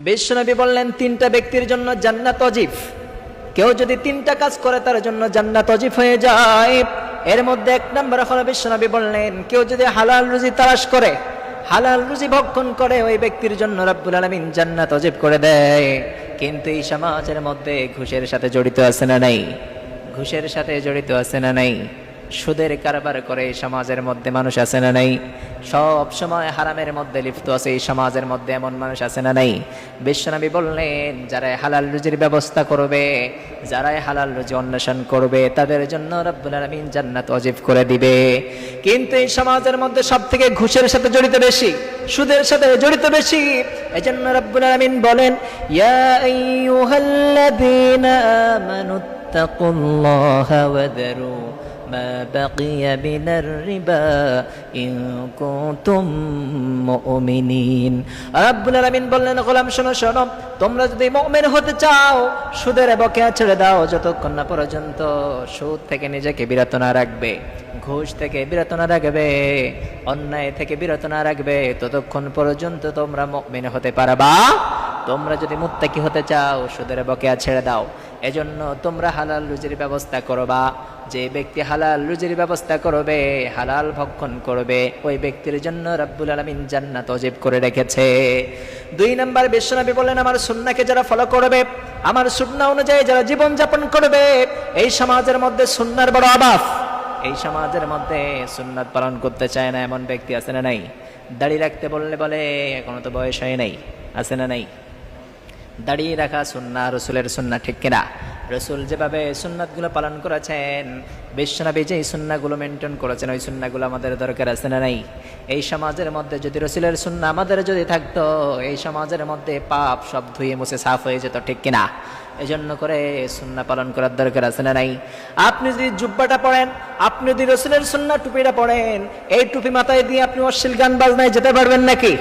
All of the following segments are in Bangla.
বিশ্বনবী বললেন, তিনটা ব্যক্তির জন্য জান্নাত অজিব। কেউ যদি তিনটা কাজ করে, তার জন্য জান্নাত অজিব হয়ে যায়। এর মধ্যে এক নম্বর হলো বিশ্বনবী বললেন, কেউ যদি হালাল রুজি তালাশ করে, হালাল রুজি ভক্ষণ করে, ওই ব্যক্তির জন্য রব্বুল আলমিন জান্নাত অজিব করে দেয়। কিন্তু এই সমাজের মধ্যে ঘুষের সাথে জড়িত আছে না নাই? ঘুষের সাথে জড়িত আছে না নাই? সুদের কারবার করে এই সমাজের মধ্যে মানুষ আছে না নাই? সব সময় হারামের মধ্যে লিপ্ত আছে এই সমাজের মধ্যে এমন মানুষ আছে না নাই? বিশ্বনবী বললেন যারা হালাল রুজির ব্যবস্থা করবে, যারাই হালাল রুজি অন্বেষণ করবে, তাদের জন্য রব্বুল আলামিন জান্নাত অজিব করে দিবে। কিন্তু এই সমাজের মধ্যে সব থেকে ঘুষের সাথে জড়িত বেশি, সুদের সাথে জড়িত বেশি, এজন্য রব্বুল আলামিন বলেন আমানু তাকুল্লাহা ওয়াদারু ما بقي من الربا إن كنتم مؤمنين রব্বুল আলামিন বললেন গোলাম শোনো শোনো তোমরা যদি মুমিন হতে চাও সুদের বকেয়া ছেড়ে দাও যতক্ষণ না পর্যন্ত সুদ থেকে নিজেকে বিরত না রাখবে ঘুষ থেকে বিরত না রাখবে অন্যায় থেকে বিরত না রাখবে ততক্ষণ পর্যন্ত তোমরা মুমিন হতে পারবা তোমরা যদি মুত্তাকি হতে চাও, সুদের বকেয়া ছেড়ে দাও। এজন্য তোমরা হালাল রুজির ব্যবস্থা করবা। যে ব্যক্তি হালাল রুজির ব্যবস্থা করবে, হালাল ভক্ষণ করবে, ওই ব্যক্তির জন্য রব্বুল আলমিন জান্নাত অজীব করে রেখেছে। দুই নম্বর বিশ্বনবী বললেন, আমার সুন্নাকে যারা ফলো করবে, আমার সুন্না অনুযায়ী যারা জীবন যাপন করবে, এই সমাজের মধ্যে সুন্নার বড় অভাব। এই সমাজের মধ্যে সুন্নাত পালন করতে চায় না এমন ব্যক্তি আছে না নাই? দাড়ি রাখতে বললে বলে, এখনও তো বয়স হয় নাই, আছে না নাই? দাঁড়িয়ে রাখা সুন্না রসুলের সুন্না ঠিক কিনা? রসুল যেভাবে সুন্নাতগুলো পালন করেছেন, বিশ্বনবী যে সুন্নাগুলো মেনটেন করেছেন, ওই সুন্নাগুলো আমাদের দরকার আছে না নাই? এই সমাজের মধ্যে যদি রসুলের সুন্না আমাদের যদি থাকতো, এই সমাজের মধ্যে পাপ সব ধুয়ে মুছে সাফ হয়ে যেত, ঠিক কিনা? এজন্য করে সুন্না পালন করার দরকার আছে না নাই? আপনি যদি জুব্বাটা পড়েন, আপনি যদি রসুলের সুন্না টুপিটা পড়েন, এই টুপি মাথায় দিয়ে আপনি অশ্লীল গান বাজনায় যেতে পারবেন নাকি?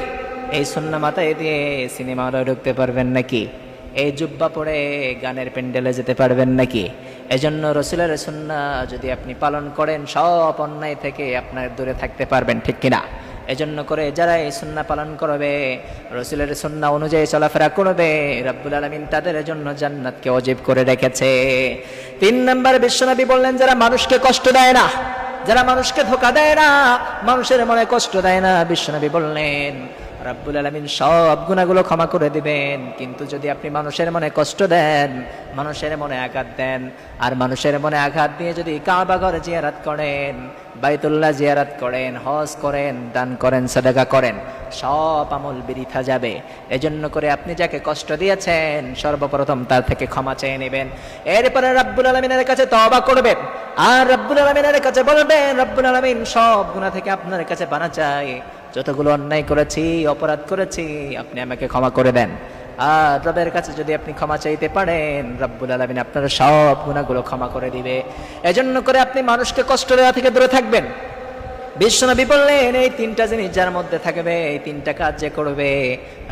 এই সুন্না মাথায় দিয়ে সিনেমা হলে ঢুকতে পারবেন নাকি? এই জুব্বা পরে গানের প্যান্ডেলে যেতে পারবেন নাকি? এজন্য রসুলের সুন্না যদি আপনি পালন করেন, সব অন্যায় থেকে আপনার দূরে থাকতে পারবেন, ঠিক কিনা? এজন্য করে যারা এই সুন্না পালন করবে, রসুলের সুন্না অনুযায়ী চলাফেরা করবে, রব্বুল আলমিন তাদের জন্য জান্নাতকে অজীব করে রেখেছে। তিন নম্বর, বিশ্বনবী বললেন, যারা মানুষকে কষ্ট দেয় না, যারা মানুষকে ধোকা দেয় না, মানুষের মনে কষ্ট দেয় না, বিশ্বনবী বললেন রাব্বুল আলমিন সব গুণাগুলো ক্ষমা করে দিবেন। কিন্তু যদি আপনি মানুষের মনে কষ্ট দেন, মানুষের মনে আঘাত দেন, আর মানুষের মনে আঘাত দিয়ে যদি কাবাগর জিয়ারাত করেন, বাইতুল্লাহ জিয়ারাত করেন, হজ করেন, দান করেন, সাদাকা করেন, সব আমল বিরিথা যাবে। এজন্য করে আপনি যাকে কষ্ট দিয়েছেন, সর্বপ্রথম তার থেকে ক্ষমা চেয়ে নেবেন। এরপরে রাব্বুল আলমিনের কাছে তবা করবেন। আর রব্বুল আলমিনের কাছে বলবেন, রব্বুল আলমিন সব গুণা থেকে আপনার কাছে বানা চাই। যতগুলো অন্যায় করেছি, অপরাধ করেছি, আপনি আমাকে ক্ষমা করে দেন। আর রবের কাছে যদি আপনি ক্ষমা চাইতে পারেন, রব্বুল আলমিন আপনার সব গুণাগুলো ক্ষমা করে দিবে। এজন্য করে আপনি মানুষকে কষ্ট দেওয়া থেকে দূরে থাকবেন। বিশ্বনবী বললেন, এই তিনটা জিনিস যার মধ্যে থাকবে, এই তিনটা কাজ যে করবে,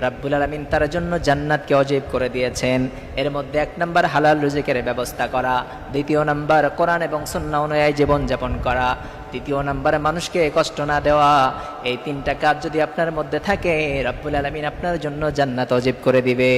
রাব্বুল আলমিন তার জন্য জান্নাতকে অজীব করে দিয়েছেন। এর মধ্যে এক নম্বর হালাল রুজিকের ব্যবস্থা করা, দ্বিতীয় নম্বর কোরআন এবং সন্না অনুযায়ী জীবনযাপন করা, তৃতীয় নম্বর মানুষকে কষ্ট না দেওয়া। এই তিনটা কাজ যদি আপনার মধ্যে থাকে, রাব্বুল আলমিন আপনার জন্য জান্নাত অজীব করে দিবে।